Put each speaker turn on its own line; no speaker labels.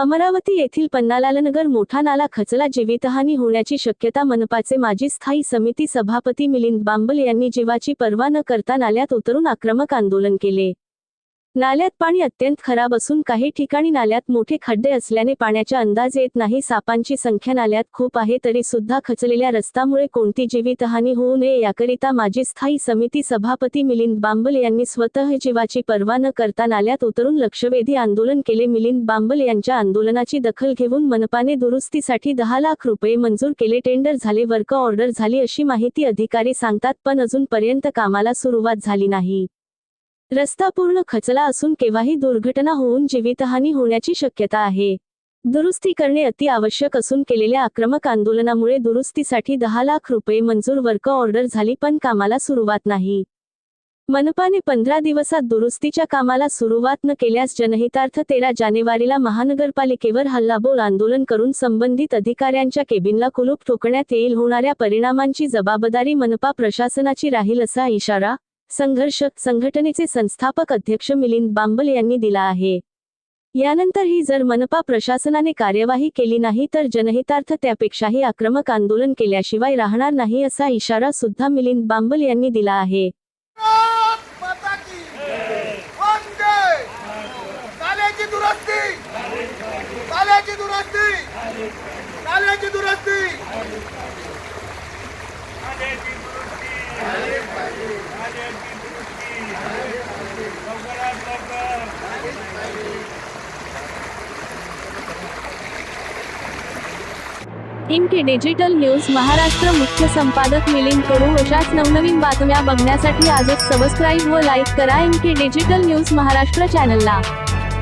अमरावती येथील पन्नालालनगर मोठा नाला खचला जीवितहानी होण्याची शक्यता मनपाचे माजी स्थायी समिती सभापती मिलिंद बांबल यांनी जीवाची पर्वा न करता नाल्यात उतरून आक्रमक आंदोलन केले. नाल्यात पाणी अत्यंत खराब असून काही ठिकाणी नाल्यात मोठे खड्डे असल्याने पाण्याचा अंदाज येत नाही. सापांची संख्या नाल्यात खूप आहे तरी सुद्धा खचलेल्या रस्त्यामुळे कोणती जीवितहानी होऊ नये याकरिता माजी स्थायी समिती सभापती मिलिंद बांबल यांनी स्वतः जीवाची पर्वा न करता नाल्यात उतरून लक्षवेधी आंदोलन केले. मिलिंद बांबल यांच्या आंदोलनाची दखल घेऊन मनपाने दुरुस्तीसाठी दहा लाख रुपये मंजूर केले. टेंडर झाले वर्क ऑर्डर झाली अशी माहिती अधिकारी सांगतात पण अजूनपर्यंत कामाला सुरुवात झाली नाही. रस्ता पूर्ण खचला असून केव्हाही दुर्घटना होऊन जीवितहानी होण्याची शक्यता आहे. दुरुस्ती करणे अति आवश्यक असून केलेल्या आक्रमक आंदोलनामुळे दुरुस्तीसाठी दहा लाख रुपये मंजूर वर्क ऑर्डर झाली पण कामाला सुरुवात नाही. मनपाने पंधरा दिवसात दुरुस्तीच्या कामाला सुरुवात न केल्यास जनहितार्थ तेरा जानेवारीला महानगरपालिकेवर हल्लाबोल आंदोलन करून संबंधित अधिकाऱ्यांच्या केबिनला कुलूप ठोकण्यात येईल होणाऱ्या परिणामांची जबाबदारी मनपा प्रशासनाची राहील असा इशारा संघर्ष संघटनेचे संस्थापक अध्यक्ष मिलिंद बांबल यांनी दिला आहे. यानंतरही जर मनपा प्रशासनाने कार्यवाही केली नाही तर जनहितार्थ त्यापेक्षाही आक्रमक आंदोलन केल्याशिवाय राहणार नाही असा इशारा सुद्धा मिलिंद बांबल यांनी दिला आहे.
दुरुस्ती काल्याची
इनके डिजिटल न्यूज महाराष्ट्र मुख्य संपादक मिलिंद कडू अशाच नवनवीन बातम्या बघण्यासाठी आजच सबस्क्राईब व लाईक करा इमके डिजिटल न्यूज महाराष्ट्र चॅनलला